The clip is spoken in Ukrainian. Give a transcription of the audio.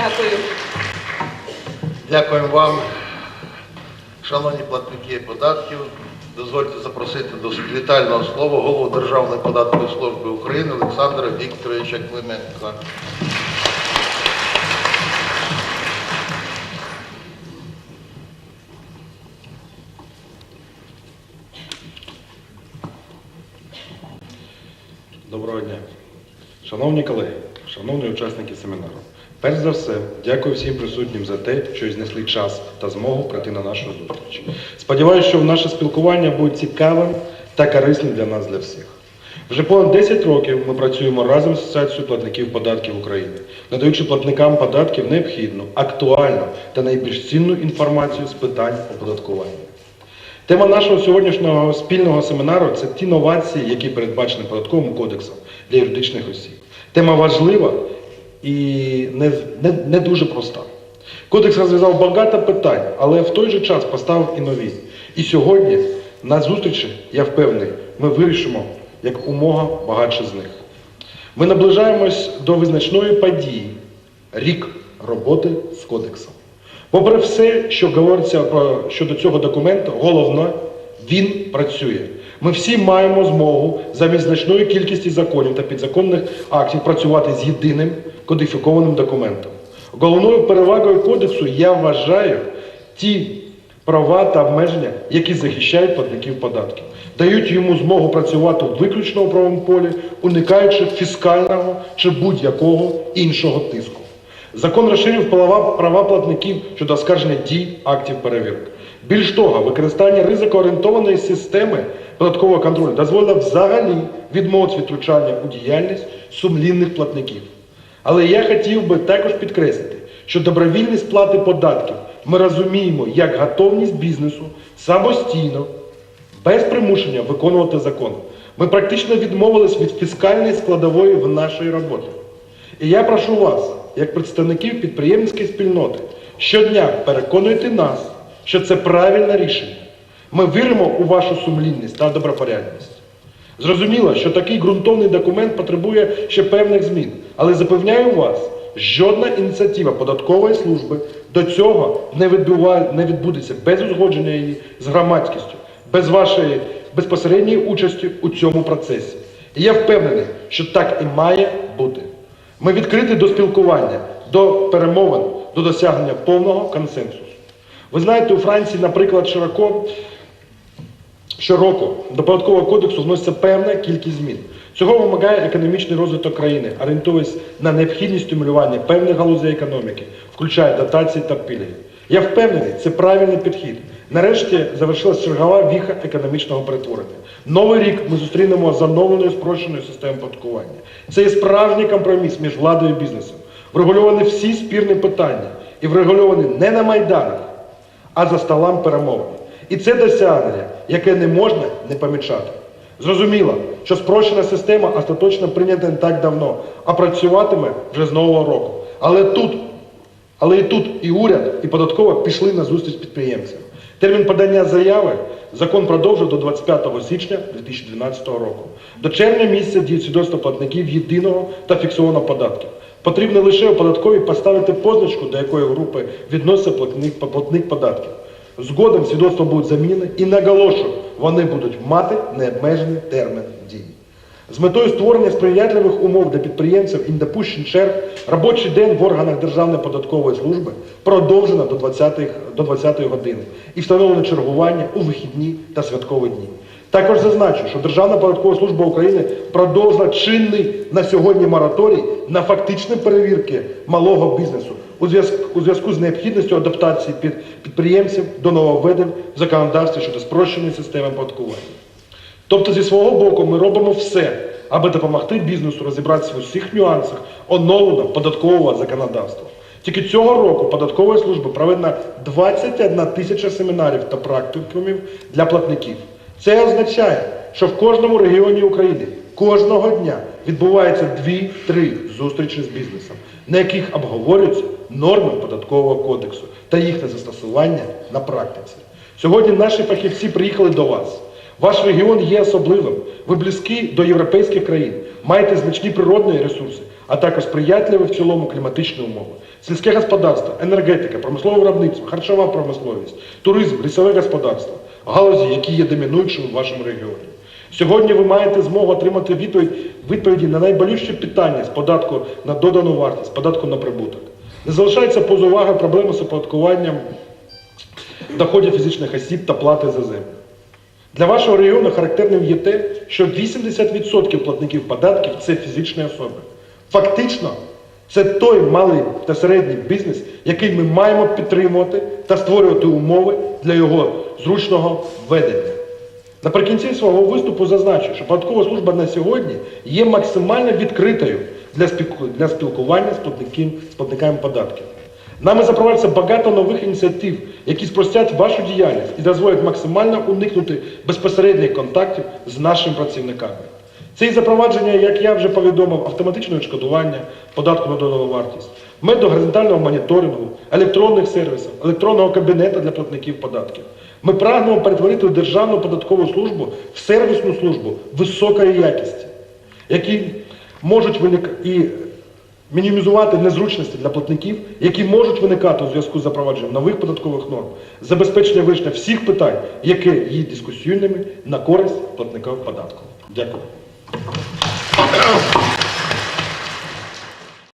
Дякую. Дякуємо вам, шановні платники податків. Дозвольте запросити до вітального слова голову Державної податкової служби України Олександра Вікторовича Клименка. Доброго дня. Шановні колеги, шановні учасники семінару. Перш за все, дякую всім присутнім за те, що знайшли час та змогу прийти на нашу зустріч. Сподіваюся, що наше спілкування буде цікавим та корисним для нас, для всіх. Вже понад 10 років ми працюємо разом з Асоціацією платників податків України, надаючи платникам податків необхідну, актуальну та найбільш цінну інформацію з питань оподаткування. Тема нашого сьогоднішнього спільного семінару це ті новації, які передбачені податковим кодексом для юридичних осіб. Тема важлива і не, не, не дуже проста. Кодекс розв'язав багато питань, але в той же час поставив і нові. І сьогодні на зустрічі, я впевнений, ми вирішимо як умога багатше з них. Ми наближаємось до визначної події рік роботи з кодексом. Попри все, що говориться про, щодо цього документу, головне, він працює. Ми всі маємо змогу замість значної кількості законів та підзаконних актів працювати з єдиним кодифікованим документом. Головною перевагою кодексу я вважаю ті права та обмеження, які захищають платників податків, дають йому змогу працювати виключно у правовому полі, уникаючи фіскального чи будь-якого іншого тиску. Закон розширив права платників щодо оскарження дій актів перевірки. Більш того, використання ризикоорієнтованої системи податкового контролю дозволило взагалі відмовитися від втручання у діяльність сумлінних платників. Але я хотів би також підкреслити, що добровільні сплати податків ми розуміємо як готовність бізнесу самостійно, без примушення виконувати закон. Ми практично відмовились від фіскальної складової в нашій роботі. І я прошу вас, як представників підприємницької спільноти, щодня переконуйте нас, що це правильне рішення. Ми віримо у вашу сумлінність та добропорядність. Зрозуміло, що такий ґрунтовний документ потребує ще певних змін, але запевняю вас, жодна ініціатива податкової служби до цього не, відбува- не відбудеться без узгодження її з громадськістю, без вашої безпосередньої участі у цьому процесі. І я впевнений, що так і має бути. Ми відкриті до спілкування, до перемовин, до досягнення повного консенсусу. Ви знаєте, у Франції, наприклад, широко Щороку до податкового кодексу вноситься певна кількість змін. Цього вимагає економічний розвиток країни, орієнтуючись на необхідність стимулювання певних галузей економіки, включає дотації та пільги. Я впевнений, це правильний підхід. Нарешті завершилась чергова віха економічного перетворення. Новий рік ми зустрінемо за оновленою спрощеною системою податкування. Це є справжній компроміс між владою і бізнесом. Врегульовані всі спірні питання і врегульовані не на майданах, а за столом перемовин. І це досягнення, яке не можна не помічати. Зрозуміло, що спрощена система остаточно прийнята не так давно, а працюватиме вже з нового року. Але тут, але і тут і уряд, і податково пішли на зустріч підприємцям. Термін подання заяви закон продовжив до 25 січня 2012 року. До червня місяця діють свідоцтва платників єдиного та фіксованого податків. Потрібно лише у податковій поставити позначку, до якої групи відноситься платник, платник податків. Згодом свідоцтва будуть замінені і наголошую, вони будуть мати необмежений термін дії. З метою створення сприятливих умов для підприємців і недопущень черг робочий день в органах Державної податкової служби продовжено до 20-ї до 20 години і встановлено чергування у вихідні та святкові дні. Також зазначу, що Державна податкова служба України продовжила чинний на сьогодні мораторій на фактичні перевірки малого бізнесу у зв'язку у зв'язку з необхідністю адаптації під підприємців до нововведень в законодавстві щодо спрощеної системи оподаткування. Тобто, зі свого боку, ми робимо все, аби допомогти бізнесу розібратися в усіх нюансах оновленого податкового законодавства. Тільки цього року податкової служби проведено 21 тисяча семінарів та практикумів для платників. Це означає, що в кожному регіоні України кожного дня відбувається 2-3 зустрічі з бізнесом, на яких обговорюються норми податкового кодексу та їхнє застосування на практиці. Сьогодні наші фахівці приїхали до вас. Ваш регіон є особливим. Ви близькі до європейських країн, маєте значні природні ресурси, а також сприятливі в цілому кліматичні умови. Сільське господарство, енергетика, промислове виробництво, харчова промисловість, туризм, лісове господарство галузі, які є домінуючими в вашому регіоні. Сьогодні ви маєте змогу отримати відповідь, відповіді на найболючіші питання з податку на додану вартість, з податку на прибуток. Не залишається поза увагою проблеми з оподаткуванням доходів фізичних осіб та плати за землю. Для вашого регіону характерним є те, що 80% платників податків це фізичні особи. Фактично, це той малий та середній бізнес, який ми маємо підтримувати та створювати умови для його зручного ведення. Наприкінці свого виступу зазначу, що податкова служба на сьогодні є максимально відкритою для, спілку- для спілкування з платниками податків. Нами запроваджується багато нових ініціатив, які спростять вашу діяльність і дозволять максимально уникнути безпосередніх контактів з нашими працівниками. Це і запровадження, як я вже повідомив, автоматичного відшкодування податку на додану вартість, методу горизонтального моніторингу, електронних сервісів, електронного кабінету для платників податків. Ми прагнемо перетворити Державну податкову службу в сервісну службу високої якості, які можуть виникати і мінімізувати незручності для платників, які можуть виникати у зв'язку з запровадженням нових податкових норм, забезпечення вирішення всіх питань, які є дискусійними на користь платника податку. Дякую. Thank you.